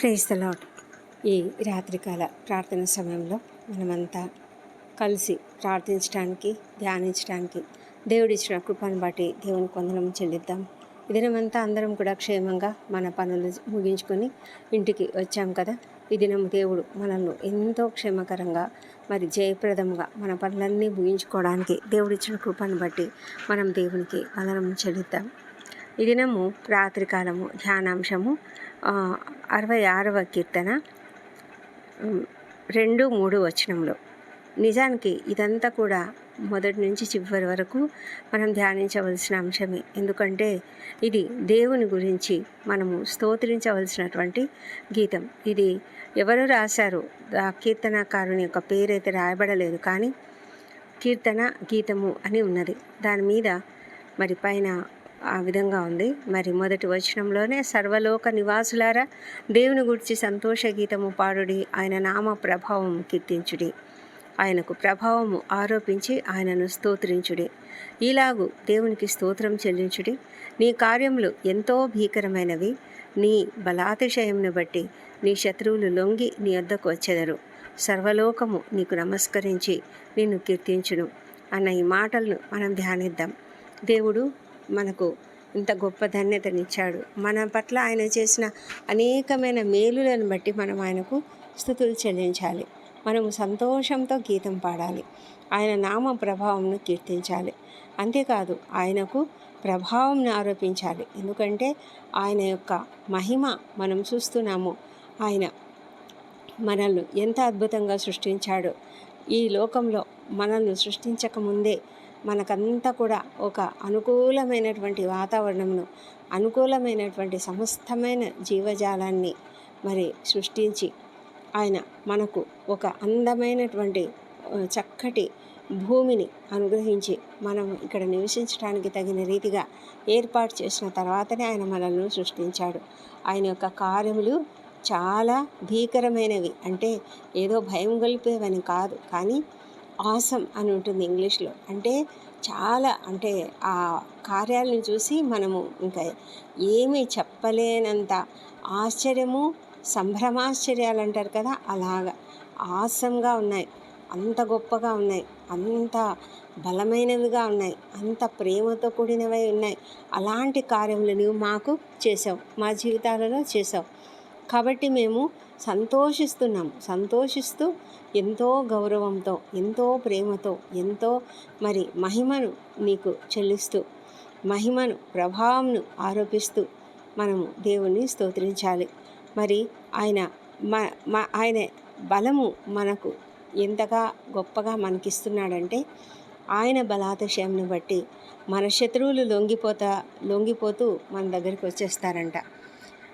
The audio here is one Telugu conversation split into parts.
ప్రేజ్ ద లాడ్ ఈ రాత్రికాల ప్రార్థన సమయంలో మనమంతా కలిసి ప్రార్థించడానికి ధ్యానించడానికి దేవుడిచ్చిన కృపను బట్టి దేవుని కొందనం చెల్లిద్దాం. ఈ దినమంతా అందరం కూడా క్షేమంగా మన పనులు ముగించుకొని ఇంటికి వచ్చాం కదా. ఈ దినం దేవుడు మనల్ని ఎంతో క్షేమకరంగా మరి జయప్రదంగా మన పనులన్నీ ముగించుకోవడానికి దేవుడిచ్చిన కృపను బట్టి మనం దేవునికి వందనం చెల్లిద్దాం. ఈ దినము రాత్రికాలము ధ్యానాంశము అరవై ఆరవ కీర్తన రెండు మూడు వచనంలో నిజానికి ఇదంతా కూడా మొదటి నుంచి చివరి వరకు మనం ధ్యానించవలసిన అంశమే. ఎందుకంటే ఇది దేవుని గురించి మనము స్తోత్రించవలసినటువంటి గీతం. ఇది ఎవరు రాశారు ఆ కీర్తనకారుని యొక్క పేరైతే రాయబడలేదు కానీ కీర్తన గీతము అని ఉన్నది. దాని మీద మరి పైన ఆ విధంగా ఉంది. మరి మొదటి వచనంలోనే సర్వలోక నివాసులారా దేవుని గురించి సంతోష గీతము పాడుడి ఆయన నామ ప్రభావం కీర్తించుడి. ఆయనకు ప్రభావము ఆరోపించి ఆయనను స్తోత్రించుడి. ఈలాగు దేవునికి స్తోత్రం చెల్లించుడి. నీ కార్యములు ఎంతో భీకరమైనవి. నీ బలాతిశయంను బట్టి నీ శత్రువులు లొంగి నీ వద్దకు వచ్చెదరు. సర్వలోకము నీకు నమస్కరించి నిన్ను కీర్తించును. అన్న ఈ మాటలను మనం ధ్యానిద్దాం. దేవుడు మనకు ఇంత గొప్ప ధన్యతనిచ్చాడు. మన పట్ల ఆయన చేసిన అనేకమైన మేలులను బట్టి మనం ఆయనకు స్థుతులు చెల్లించాలి. మనము సంతోషంతో గీతం పాడాలి. ఆయన నామ ప్రభావంను కీర్తించాలి. అంతేకాదు ఆయనకు ప్రభావంను ఆరోపించాలి. ఎందుకంటే ఆయన యొక్క మహిమ మనం చూస్తున్నాము. ఆయన మనల్ని ఎంత అద్భుతంగా సృష్టించాడో. ఈ లోకంలో మనల్ని సృష్టించక ముందే మనకంతా కూడా ఒక అనుకూలమైనటువంటి వాతావరణమును అనుకూలమైనటువంటి సమస్తమైన జీవజాలాన్ని మరి సృష్టించి ఆయన మనకు ఒక అందమైనటువంటి చక్కటి భూమిని అనుగ్రహించి మనం ఇక్కడ నివసించడానికి తగిన రీతిగా ఏర్పాటు చేసిన తర్వాతనే ఆయన మనల్ని సృష్టించాడు. ఆయన యొక్క కార్యములు చాలా భీకరమైనవి. అంటే ఏదో భయం గొలిపేవని కాదు. కానీ ఆసం అని ఉంటుంది ఇంగ్లీష్లో. అంటే చాలా అంటే ఆ కార్యాలను చూసి మనము ఇంకా ఏమీ చెప్పలేనంత ఆశ్చర్యము సంభ్రమాశ్చర్యాలు అంటారు కదా అలాగా. ఆసంగా ఉన్నాయి అంత గొప్పగా ఉన్నాయి అంత బలమైనవిగా ఉన్నాయి అంత ప్రేమతో కూడినవై ఉన్నాయి. అలాంటి కార్యములు నువ్వు మాకు చేసావు మా జీవితాలలో చేసావు కాబట్టి మేము సంతోషిస్తున్నాము సంతోషిస్తూ ఎంతో గౌరవంతో ఎంతో ప్రేమతో ఎంతో మరి మహిమను నీకు చెల్లిస్తూ మహిమను ప్రభావంను ఆరోపిస్తూ మనము దేవుణ్ణి స్తోత్రించాలి. మరి ఆయన మ ఆయన బలము మనకు ఎంతగా గొప్పగా మనకిస్తున్నాడంటే ఆయన బలాతిశయంను బట్టి మన శత్రువులు లొంగిపోతా లొంగిపోతూ మన దగ్గరికి వచ్చేస్తారంట.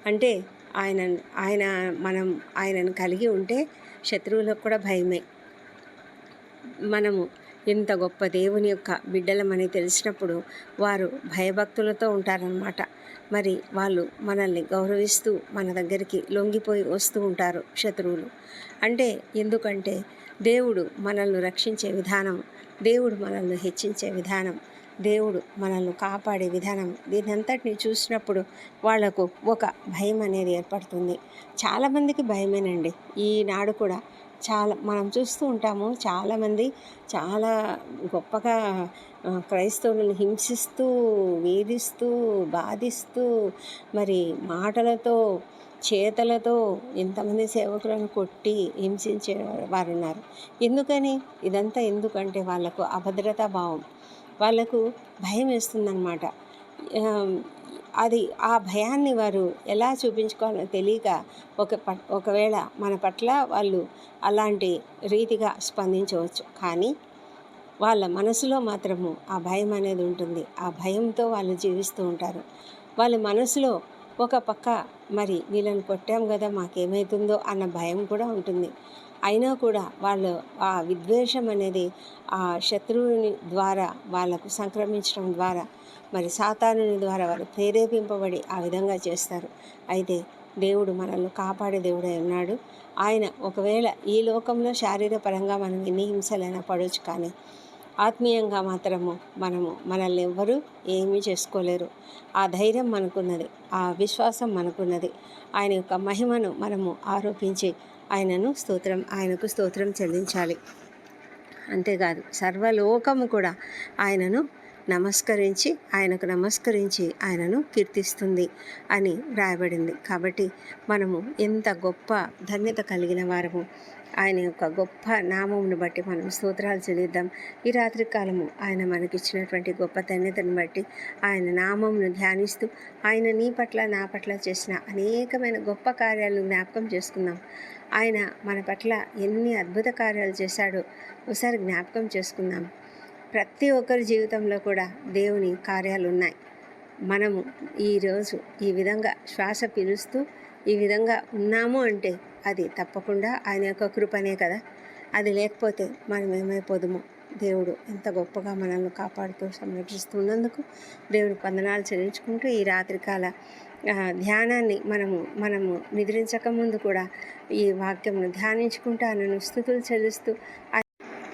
అంటే ఆయన ఆయన మనం ఆయనను కలిగి ఉంటే శత్రువులకు కూడా భయమే. మనము ఎంత గొప్ప దేవుని యొక్క బిడ్డలమని తెలిసినప్పుడు వారు భయభక్తులతో ఉంటారనమాట మరి వాళ్ళు మనల్ని గౌరవిస్తూ మన దగ్గరికి లొంగిపోయి వస్తూ ఉంటారు శత్రువులు. అంటే ఎందుకంటే దేవుడు మనల్ని రక్షించే విధానం దేవుడు మనల్ని హెచ్చించే విధానం దేవుడు మనల్ని కాపాడే విధానం దీనంతటిని చూసినప్పుడు వాళ్ళకు ఒక భయం అనేది ఏర్పడుతుంది. చాలామందికి భయమేనండి. ఈనాడు కూడా చాలా మనం చూస్తూ ఉంటాము చాలామంది చాలా గొప్పగా క్రైస్తవులను హింసిస్తూ వేధిస్తూ బాధిస్తూ మరి మాటలతో చేతలతో ఎంతమంది సేవకులను కొట్టి హింసించే వారు ఉన్నారు. ఎందుకని? ఇదంతా ఎందుకంటే వాళ్ళకు అభద్రతా భావం. వాళ్ళకు భయం వేస్తుందన్నమాట. అది ఆ భయాన్ని వారు ఎలా చూపించుకోవాలో తెలియక ఒక ప- ఒకవేళ మన పట్ల వాళ్ళు అలాంటి రీతిగా స్పందించవచ్చు. కానీ వాళ్ళ మనసులో మాత్రము ఆ భయం అనేది ఉంటుంది. ఆ భయంతో వాళ్ళు జీవిస్తూ ఉంటారు. వాళ్ళ మనసులో ఒక పక్క మరి వీళ్ళని కొట్టాం కదా మాకేమవుతుందో అన్న భయం కూడా ఉంటుంది. అయినా కూడా వాళ్ళు ఆ విద్వేషం అనేది ఆ శత్రువుని ద్వారా వాళ్ళకు సంక్రమించడం ద్వారా మరి సాతానుని ద్వారా వారు ప్రేరేపింపబడి ఆ విధంగా చేస్తారు. అయితే దేవుడు మనల్ని కాపాడే దేవుడై ఉన్నాడు. ఆయన ఒకవేళ ఈ లోకంలో శారీరపరంగా మనం ఎన్ని హింసలైనా పడవచ్చు కానీ ఆత్మీయంగా మాత్రము మనము మనల్ని ఎవ్వరూ ఏమీ చేసుకోలేరు. ఆ ధైర్యం మనకున్నది ఆ విశ్వాసం మనకున్నది. ఆయన యొక్క మహిమను మనము ఆరోపించి ఆయనను స్తోత్రం ఆయనకు స్తోత్రం చెల్లించాలి. అంతేకాదు సర్వలోకము కూడా ఆయనను నమస్కరించి ఆయనకు నమస్కరించి ఆయనను కీర్తిస్తుంది అని వ్రాయబడింది. కాబట్టి మనము ఎంత గొప్ప ధన్యత కలిగిన వారము ఆయన యొక్క గొప్ప నామమును బట్టి మనం స్తోత్రాలు చెల్లిద్దాం. ఈ రాత్రి కాలము ఆయన మనకిచ్చినటువంటి గొప్ప ధన్యతను బట్టి ఆయన నామమును ధ్యానిస్తూ ఆయన నీ పట్ల నా పట్ల చేసిన అనేకమైన గొప్ప కార్యాలను జ్ఞాపకం చేసుకుందాం. ఆయన మన పట్ల ఎన్ని అద్భుత కార్యాలు చేశాడో ఒకసారి జ్ఞాపకం చేసుకుందాం. ప్రతి ఒక్కరి జీవితంలో కూడా దేవుని కార్యాలు ఉన్నాయి. మనము ఈరోజు ఈ విధంగా శ్వాస పిలుస్తూ ఈ విధంగా ఉన్నాము అంటే అది తప్పకుండా ఆయన యొక్క కృపనే కదా. అది లేకపోతే మనం ఏమైపోదుము. దేవుడు ఎంత గొప్పగా మనల్ని కాపాడుతూ సంరక్షిస్తున్నందుకు దేవుడు వందనాలు చెల్లించుకుంటూ ఈ రాత్రికాల ధ్యానాన్ని మనము మనము నిద్రించక ముందు కూడా ఈ వాక్యమును ధ్యానించుకుంటూ ఆయనను స్థుతులు చెల్లిస్తూ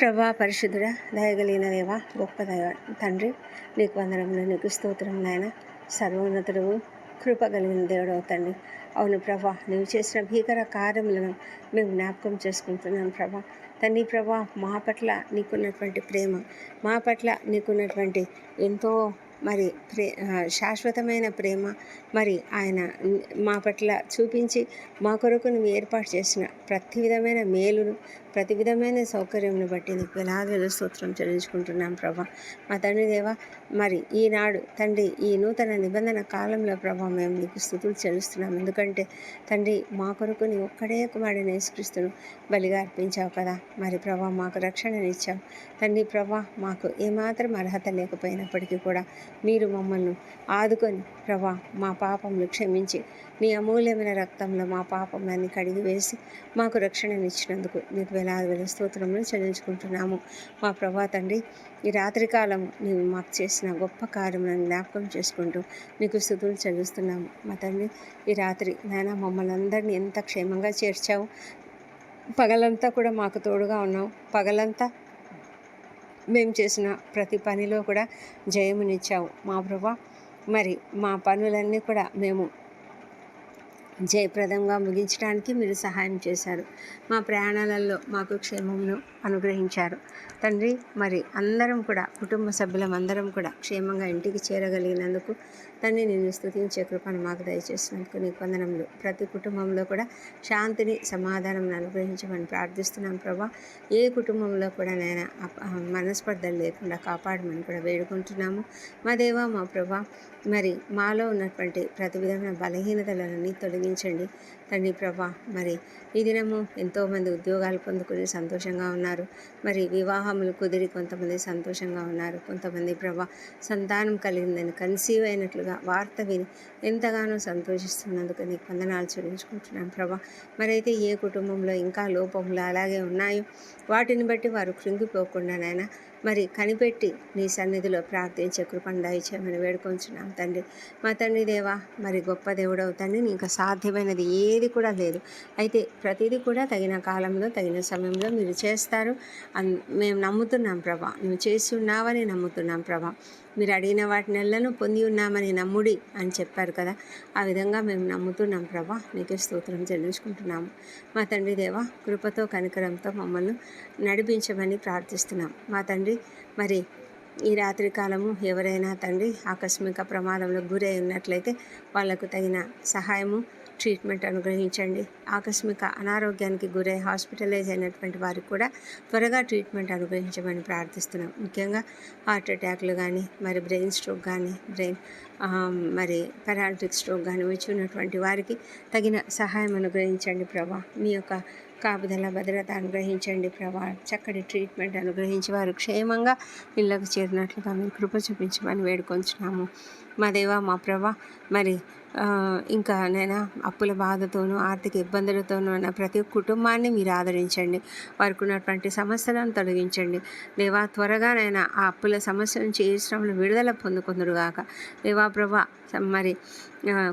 ప్రభా పరిశుద్ధుడా దయగలిగిన దేవా గొప్ప దైవ తండ్రి నీకు వందనంలో నీకు స్తోత్రం నాయన. సర్వోన్నతుడు కృప కలిగిన దేవుడు తండ్రి. అవును ప్రభా నువ్వు చేసిన భీకర కార్యములను మేము జ్ఞాపకం చేసుకుంటున్నాం ప్రభా. తండ్రి ప్రభా మా పట్ల నీకున్నటువంటి ప్రేమ మా పట్ల నీకున్నటువంటి ఎంతో మరి ప్రే శాశ్వతమైన ప్రేమ మరి ఆయన మా పట్ల చూపించి మా కొరకు నువ్వు ఏర్పాటు చేసిన ప్రతి విధమైన మేలును ప్రతి విధమైన సౌకర్యంను బట్టి నీకు వేలాది స్తోత్రం చెల్లించుకుంటున్నాం ప్రభా. మా తండ్రి దేవా మరి ఈనాడు తండ్రి ఈ నూతన నిబంధన కాలంలో ప్రభా మేము నీకు స్థుతులు చెల్లిస్తున్నాం. ఎందుకంటే తండ్రి మా కొరకు నీ ఒక్కడే కుమారుడిని యేసుక్రీస్తును బలిగా అర్పించావు కదా. మరి ప్రభా మాకు రక్షణనిచ్చావు తండ్రి ప్రభా మాకు ఏమాత్రం అర్హత లేకపోయినప్పటికీ కూడా మీరు మమ్మల్ని ఆదుకొని ప్రభా మా పాపంను క్షమించి మీ అమూల్యమైన రక్తంలో మా పాపములన్నీ కడిగి వేసి మాకు రక్షణనిచ్చినందుకు నీకు వేల స్తోత్రములు చెల్లించుకుంటున్నాము. మా ప్రభా తండ్రి ఈ రాత్రికాలం నీవు మాకు చేసిన గొప్ప కార్యములను జ్ఞాపకం చేసుకుంటూ నీకు స్థుతులు చెల్లిస్తున్నాము. మా తండ్రి ఈ రాత్రి నాయన మమ్మల్ని అందరినీ ఎంత క్షేమంగా చేర్చావు. పగలంతా కూడా మాకు తోడుగా ఉన్నావు. పగలంతా మేము చేసిన ప్రతి పనిలో కూడా జయమునిచ్చావు. మా ప్రభా మరి మా పనులన్నీ కూడా మేము జయప్రదంగా ముగించడానికి మీరు సహాయం చేశారు. మా ప్రయాణాలలో మాకు క్షేమమును అనుగ్రహించారు. తండ్రి మరి అందరం కూడా కుటుంబ సభ్యులం అందరం కూడా క్షేమంగా ఇంటికి చేరగలిగినందుకు తండ్రి నేను స్థుతించే కృపను మాకు దయచేసినందుకు నీ వందనములు. ప్రతి కుటుంబంలో కూడా శాంతిని సమాధానం అనుగ్రహించమని ప్రార్థిస్తున్నాం ప్రభా. ఏ కుటుంబంలో కూడా నేను మనస్పర్ధలు లేకుండా కాపాడమని కూడా వేడుకుంటున్నాము. మా దేవా మా ప్రభా మరి మాలో ఉన్నటువంటి ప్రతి విధమైన బలహీనతలన్నీ తొలగించండి తండ్రి ప్రభా మరి ఈ దినము ఎంతోమంది ఉద్యోగాలు పొందుకుని సంతోషంగా ఉన్నారు. మరి వివాహములు కుదిరి కొంతమంది సంతోషంగా ఉన్నారు. కొంతమంది ప్రభా సంతానం కలిగిందని కన్సీవ్ అయినట్లుగా వార్త విని ఎంతగానో సంతోషిస్తున్నందుకు నీకు వందనాలు చెల్లించుకుంటున్నాను ప్రభా. మరైతే ఏ కుటుంబంలో ఇంకా లోపములు అలాగే ఉన్నాయో వాటిని బట్టి వారు కృంగిపోకుండా నాయన మరి కనిపెట్టి నీ సన్నిధిలో ప్రార్థించే కృపను దయచేయమని వేడుకొంచున్నాం తండ్రి. మా తండ్రి దేవా మరి గొప్ప దేవుడవు తండ్రి నీకు సాధ్యమైనది ఏది కూడా లేదు. అయితే ప్రతిదీ కూడా తగిన కాలంలో తగిన సమయంలో మీరు చేస్తారు. అన్ మేము నమ్ముతున్నాం ప్రభా. నువ్వు చేసి ఉన్నావని నమ్ముతున్నాం ప్రభా. మీరు అడిగిన వాటినెల్లను పొంది ఉన్నామని నమ్ముడి అని చెప్పారు కదా. ఆ విధంగా మేము నమ్ముతున్నాం ప్రభా. నీకే స్తోత్రం చెల్లించుకుంటున్నాము. మా తండ్రి దేవా కృపతో కనికరంతో మమ్మల్ని నడిపించమని ప్రార్థిస్తున్నాం. మా తండ్రి మరి ఈ రాత్రి కాలము ఎవరైనా తండ్రి ఆకస్మిక ప్రమాదంలో గురై ఉన్నట్లయితే వాళ్ళకు తగిన సహాయము ట్రీట్మెంట్ అనుగ్రహించండి. ఆకస్మిక అనారోగ్యానికి గురై హాస్పిటలైజ్ అయినటువంటి వారికి కూడా త్వరగా ట్రీట్మెంట్ అనుగ్రహించమని ప్రార్థిస్తున్నాం. ముఖ్యంగా హార్ట్ అటాక్లు కానీ మరి బ్రెయిన్ స్ట్రోక్ కానీ బ్రెయిన్ మరి పెరాలిటిక్ స్ట్రోక్ కానీ వచ్చి ఉన్నటువంటి వారికి తగిన సహాయం అనుగ్రహించండి ప్రభా. మీ యొక్క కాపుదల భద్రత అనుగ్రహించండి ప్రభా. చక్కటి ట్రీట్మెంట్ అనుగ్రహించి వారు క్షేమంగా ఇళ్ళకు చేరినట్లుగా మీరు కృప చూపించమని వేడుకొంచున్నాము. మా దేవా మా ప్రభా మరి ఇంకా నైనా అప్పుల బాధతోనూ ఆర్థిక ఇబ్బందులతోనూ ఉన్న ప్రతి కుటుంబాన్ని మీరు ఆదరించండి. వారికి ఉన్నటువంటి సమస్యలను తొలగించండి. దేవా త్వరగానైనా ఆ అప్పుల సమస్య నుంచి ఏ శ్రమలు విడుదల పొందుకుందరుగాక దేవా ప్రభా మరి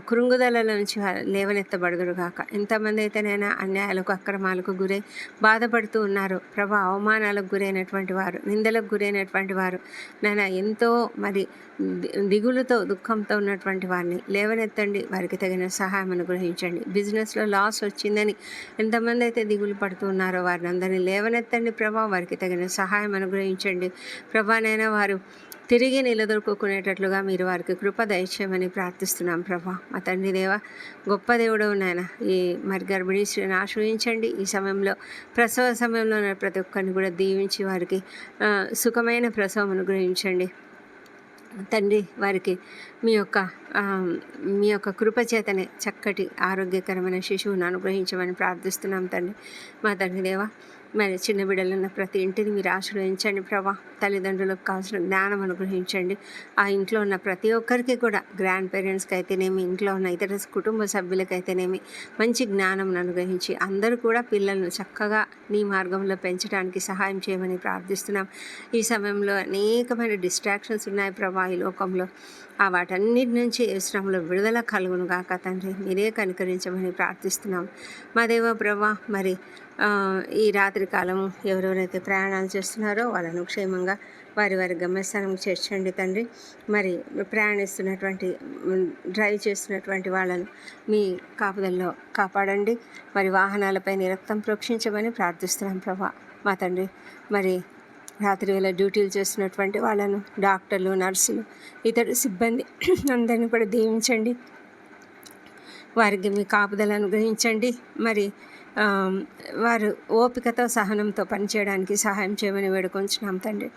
కృంగుదల నుంచి లేవనెత్తబడుదురుగాక. ఎంతమంది అయితేనైనా అన్యాయాలకు అక్రమాలకు గురై బాధపడుతూ ఉన్నారు ప్రభా అవమానాలకు గురైనటువంటి వారు నిందలకు గురైనటువంటి వారు నైనా ఎంతో మరి ది- దిగులుతో దుఃఖంతో ఉన్నటువంటి వారిని లేవనెత్త లేవనెత్తండి వారికి తగిన సహాయం అనుగ్రహించండి. బిజినెస్లో లాస్ వచ్చిందని ఎంతమంది అయితే దిగులు పడుతున్నారో వారిని అందరినీ లేవనెత్తండి ప్రభా వారికి తగిన సహాయం అనుగ్రహించండి. ప్రభానైనా వారు తిరిగి నిలదొక్కునేటట్లుగా మీరు వారికి కృప దయచేయమని ప్రార్థిస్తున్నాం ప్రభా. మా తండ్రి దేవ గొప్ప దేవుడు నాయన. ఈ మరి గర్భిణీ స్త్రీని ఆశ్రయించండి. ఈ సమయంలో ప్రసవ సమయంలో ప్రతి ఒక్కరిని కూడా దీవించి వారికి సుఖమైన ప్రసవం అనుగ్రహించండి. తండ్రి వారికి మీ యొక్క మీ యొక్క కృపచేతనే చక్కటి ఆరోగ్యకరమైన శిశువును అనుగ్రహించమని ప్రార్థిస్తున్నాం తండ్రి. మా తండ్రి దేవ మరి చిన్న బిడ్డలున్న ప్రతి ఇంటిని మీరు ఆశ్రయించండి ప్రభా. తల్లిదండ్రులకు కావాల్సిన జ్ఞానం అనుగ్రహించండి. ఆ ఇంట్లో ఉన్న ప్రతి ఒక్కరికి కూడా గ్రాండ్ పేరెంట్స్కి అయితేనేమి ఇంట్లో ఉన్న ఇతర కుటుంబ సభ్యులకైతేనేమి మంచి జ్ఞానం అనుగ్రహించి అందరూ కూడా పిల్లలను చక్కగా నీ మార్గంలో పెంచడానికి సహాయం చేయమని ప్రార్థిస్తున్నాం. ఈ సమయంలో అనేకమైన డిస్ట్రాక్షన్స్ ఉన్నాయి ప్రభా ఈ లోకంలో. ఆ వాటన్నిటి నుంచి శ్రమలో విడుదల కలుగును గాక తండ్రి. మీరే కనికరించమని ప్రార్థిస్తున్నాం. మా దేవ ప్రభా మరి ఈ రాత్రి కాలం ఎవరెవరైతే ప్రయాణాలు చేస్తున్నారో వాళ్ళను క్షేమంగా వారి వారి గమ్యస్థానం చేర్చండి తండ్రి. మరి ప్రయాణిస్తున్నటువంటి డ్రైవ్ చేస్తున్నటువంటి వాళ్ళను మీ కాపుదల్లో కాపాడండి. మరి వాహనాలపై నిరక్తం ప్రోక్షించమని ప్రార్థిస్తున్నాం ప్రభా. మా తండ్రి మరి రాత్రి వేళ డ్యూటీలు చేస్తున్నటువంటి వాళ్ళను డాక్టర్లు నర్సులు ఇతర సిబ్బంది అందరిని కూడా దీవించండి. వారికి మీ కాపుదలను అనుగ్రహించండి మరి వారు ఓపికతో సహనంతో పనిచేయడానికి సహాయం చేయమని వేడుకొంచున్నాం తండ్రి.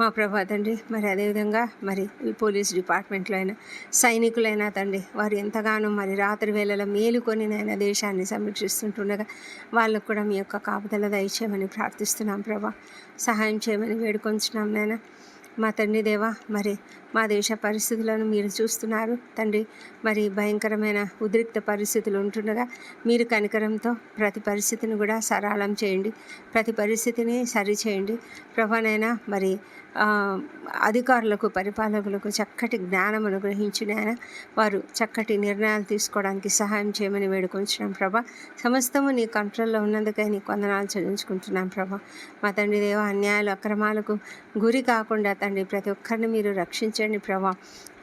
మా ప్రభా తండ్రి మరి అదేవిధంగా మరి ఈ పోలీస్ డిపార్ట్మెంట్లో అయినా సైనికులైనా తండ్రి వారు ఎంతగానో మరి రాత్రి వేళలో మేలుకొనినైనా దేశాన్ని సంరక్షిస్తుంటుండగా వాళ్ళకు కూడా మీ యొక్క కాపుదల దయచేయమని ప్రార్థిస్తున్నాం ప్రభా. సహాయం చేయమని వేడుకొంచున్నాం నాయన. మా తండ్రి దేవా మరి మా దేశ పరిస్థితులను మీరు చూస్తున్నారు. తండ్రి మరి భయంకరమైన ఉద్రిక్త పరిస్థితులు ఉంటుండగా మీరు కనికరంతో ప్రతి పరిస్థితిని కూడా సరళం చేయండి. ప్రతి పరిస్థితిని సరి చేయండి ప్రభానైనా మరి అధికారులకు పరిపాలకులకు చక్కటి జ్ఞానం అనుగ్రహించిన ఆయన. వారు చక్కటి నిర్ణయాలు తీసుకోవడానికి సహాయం చేయమని వేడుకొంచున్నాం ప్రభా. సమస్తము నీ కంట్రోల్లో ఉన్నందుకే నీ కొందనాలు చెల్లించుకుంటున్నాం ప్రభా. మా తండ్రి దేవ అన్యాయాలు అక్రమాలకు గురి కాకుండా తండ్రి ప్రతి ఒక్కరిని మీరు రక్షించండి ప్రభా.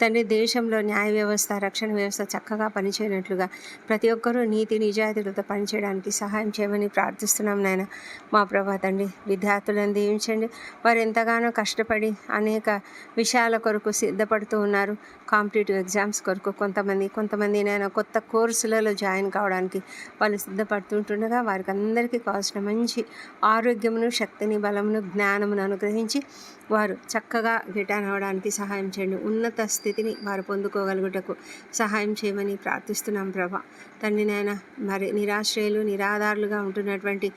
తండ్రి దేశంలో న్యాయ వ్యవస్థ రక్షణ వ్యవస్థ చక్కగా పనిచేయనట్లుగా ప్రతి ఒక్కరూ నీతి నిజాయితీలతో పనిచేయడానికి సహాయం చేయమని ప్రార్థిస్తున్నాం నాయన. మా ప్రభా తండ్రి విద్యార్థులను దీవించండి. వారు ఎంతగానో కష్టపడి అనేక విషయాల కొరకు సిద్ధపడుతూ ఉన్నారు. కాంపిటేటివ్ ఎగ్జామ్స్ కొరకు కొంతమంది కొంతమంది నేను కొత్త కోర్సులలో జాయిన్ కావడానికి వాళ్ళు సిద్ధపడుతుంటుండగా వారికి అందరికీ కావాల్సిన మంచి ఆరోగ్యమును శక్తిని బలమును జ్ఞానమును అనుగ్రహించి వారు చక్కగా రిటర్న్ అవ్వడానికి సహాయం చేయండి. ఉన్నత స్థితిని వారు పొందుకోగలుగుటకు సహాయం చేయమని ప్రార్థిస్తున్నాం ప్రభా. తండ్రి నాయన మరి నిరాశ్రయులు నిరాధారులుగా ఉంటున్నటువంటి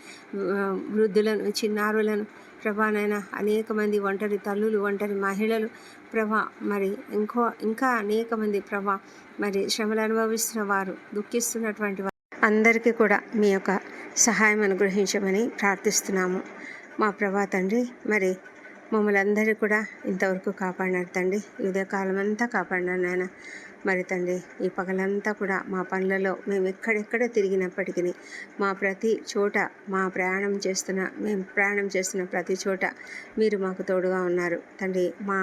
వృద్ధులను చిన్నారులను ప్రభానైనా అనేక మంది ఒంటరి తల్లులు ఒంటరి మహిళలు ప్రభా మరి ఇంకో ఇంకా అనేక మంది ప్రభా మరి శ్రమలు అనుభవిస్తున్న వారు దుఃఖిస్తున్నటువంటి వారు అందరికీ కూడా మీ యొక్క సహాయం అనుగ్రహించమని ప్రార్థిస్తున్నాము. మా ప్రభా తండ్రి మరి మమ్మల్ని అందరూ కూడా ఇంతవరకు కాపాడినారు తండ్రి. ఉదయకాలం అంతా కాపాడినారు నాయన. మరి తండ్రి ఈ పగలంతా కూడా మా పనులలో మేము ఎక్కడెక్కడ తిరిగినప్పటికీ మా ప్రతి చోట మా ప్రయాణం చేస్తున్న మేము ప్రయాణం చేస్తున్న ప్రతి చోట మీరు మాకు తోడుగా ఉన్నారు. తండ్రి మా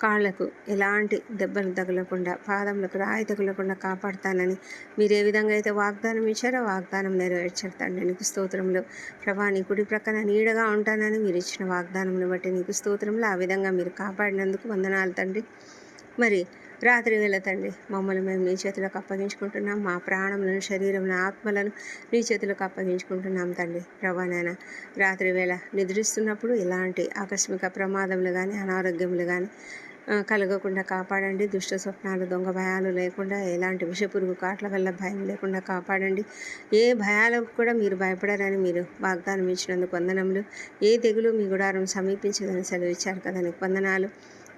కాళ్ళకు ఎలాంటి దెబ్బలు తగలకుండా పాదములకు రాయి తగలకుండా కాపాడతానని మీరు ఏ విధంగా అయితే వాగ్దానం ఇచ్చారో వాగ్దానం నెరవేర్చారు తండ్రి నీకు స్తోత్రంలో ప్రభా నీ కుడి ప్రక్కన నీడగా ఉంటానని మీరు ఇచ్చిన వాగ్దానంను బట్టి నీకు స్తోత్రంలో ఆ విధంగా మీరు కాపాడినందుకు వందనాలు తండ్రి. మరి రాత్రి వేళ తండ్రి మమ్మల్ని మేము నీ చేతులకు అప్పగించుకుంటున్నాం. మా ప్రాణములను శరీరమును ఆత్మలను నీ చేతులకు అప్పగించుకుంటున్నాం తండ్రి. ప్రభా రాత్రి వేళ నిద్రిస్తున్నప్పుడు ఎలాంటి ఆకస్మిక ప్రమాదములు కానీ అనారోగ్యములు కానీ కలగకుండా కాపాడండి. దుష్ట స్వప్నాలు దొంగ భయాలు లేకుండా ఎలాంటి విషపురుగు కాట్ల వల్ల భయం లేకుండా కాపాడండి. ఏ భయాలకు కూడా మీరు భయపడారని మీరు వాగ్దానం ఇచ్చినందుకు వందనములు. ఏ తెగులు మీ గుడారం సమీపించదని సెలవు ఇచ్చారు కదా నీకు వందనాలు.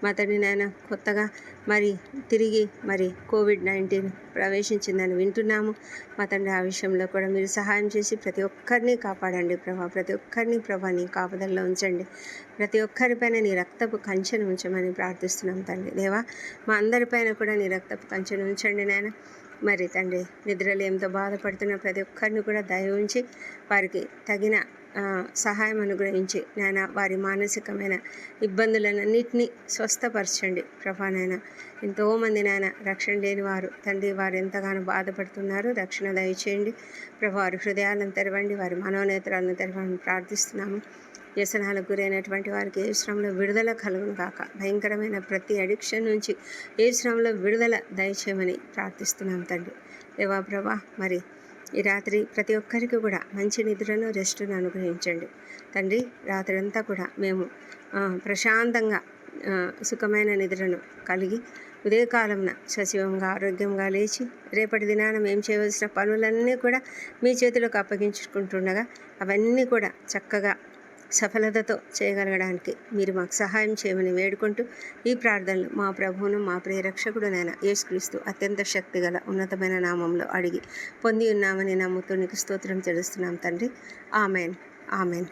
మా తండ్రి నాయన కొత్తగా మరి తిరిగి మరి కోవిడ్ నైన్టీన్ ప్రవేశించిందని వింటున్నాము. మా తండ్రి ఆ విషయంలో కూడా మీరు సహాయం చేసి ప్రతి ఒక్కరిని కాపాడండి ప్రభా. ప్రతి ఒక్కరిని ప్రభా నీ కాపుదల్లో ఉంచండి. ప్రతి ఒక్కరిపైన నీ రక్తపు కంచెను ఉంచమని ప్రార్థిస్తున్నాం తండ్రి. దేవా మా అందరిపైన కూడా నీ రక్తపు కంచెను ఉంచండి నాయన. మరి తండ్రి నిద్రలేమితో బాధపడుతున్న ప్రతి ఒక్కరిని కూడా దయ ఉంచి వారికి తగిన సహాయం అనుగ్రహించి నాయన వారి మానసికమైన ఇబ్బందులన్నింటినీ స్వస్థపరచండి. ప్రభానైనా ఎంతోమంది నాయన రక్షణ లేని వారు తండ్రి వారు ఎంతగానో బాధపడుతున్నారు. రక్షణ దయచేయండి. ప్రభు వారి హృదయాలను తెరవండి. వారి మనోనేత్రాలను తెరవని ప్రార్థిస్తున్నాము. వ్యసనాలకు గురైనటువంటి వారికి ఏ శ్రమంలో విడుదల కలుగును కాక భయంకరమైన ప్రతి అడిక్షన్ నుంచి ఏ శ్రమంలో విడుదల దయచేయమని ప్రార్థిస్తున్నాం తండ్రి. దేవా ప్రభా మరి ఈ రాత్రి ప్రతి ఒక్కరికి కూడా మంచి నిద్రను రెస్టును అనుగ్రహించండి. తండ్రి రాత్రి అంతా కూడా మేము ప్రశాంతంగా సుఖమైన నిద్రను కలిగి ఉదయకాలంన సజీవంగా ఆరోగ్యంగా లేచి రేపటి దినాన మేము చేయవలసిన పనులన్నీ కూడా మీ చేతిలోకి అప్పగించుకుంటుండగా అవన్నీ కూడా చక్కగా సఫలతతో చేయగలగడానికి మీరు మాకు సహాయం చేయమని వేడుకుంటూ ఈ ప్రార్థనలు మా ప్రభువును మా ప్రియరక్షకుడునైన యేసుక్రీస్తు అత్యంత శక్తిగల ఉన్నతమైన నామంలో అడిగి పొంది ఉన్నామని నమ్ముతూ నీకు స్తోత్రం తెలుస్తున్నాం తండ్రి. ఆమెన్. ఆమెన్.